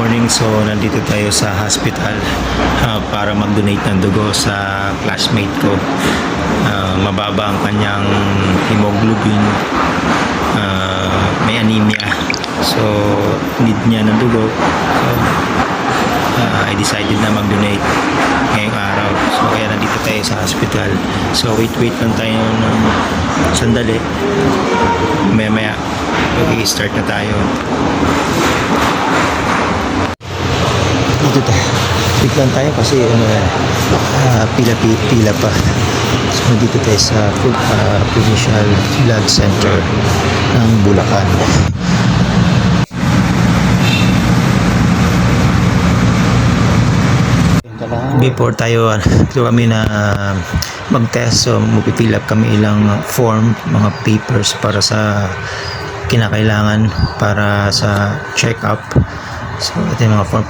morning. So, nandito tayo sa hospital ah, para mag-donate ng dugo sa classmate ko. Ah, mababa ang kanyang hemoglobin. Ah, may anemia. So, need niya ng dugo. So, ah, I decided na mag-donate ngayong araw. So, kaya nandito tayo sa hospital. So, wait-wait lang tayo ng sandali. Maya-maya, mag-i-start na tayo. Dito tayo. Wait tayo kasi ano, ah, pila, pila, pila pa. So, dito tayo sa uh, Provincial Blood Center ng Bulacan. Before tayo, ito kami na ah, mag-test, so magpipill up kami ilang form, mga papers para sa kinakailangan para sa check-up. So, ito yung mga form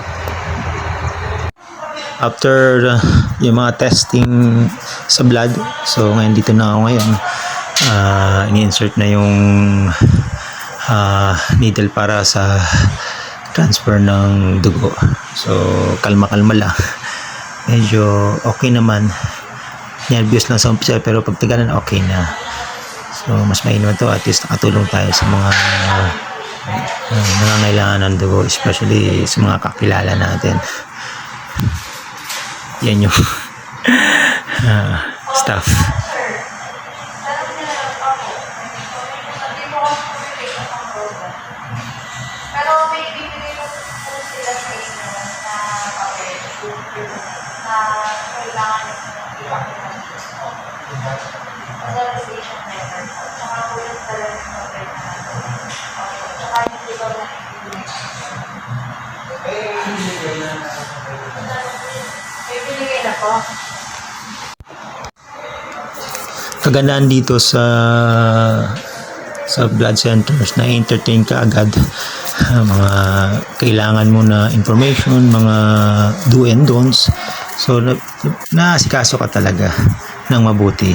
after uh, yung mga testing sa blood. So ngayon dito na ako ngayon. Uh, ini-insert na yung uh, needle para sa transfer ng dugo. So kalma kalma lang. Medyo okay naman. Nervous lang sa umpisa pero pag tagalan okay na. So mas mainam to. At least nakatulong tayo sa mga uh, nangangailangan ng dugo especially sa mga kakilala natin yan yung ah, staff. Pero may binigay na po. Kagandaan dito sa sa blood centers na entertain ka agad ah, mga kailangan mo na information, mga do and don'ts. So, na, naasikaso ka talaga ng mabuti.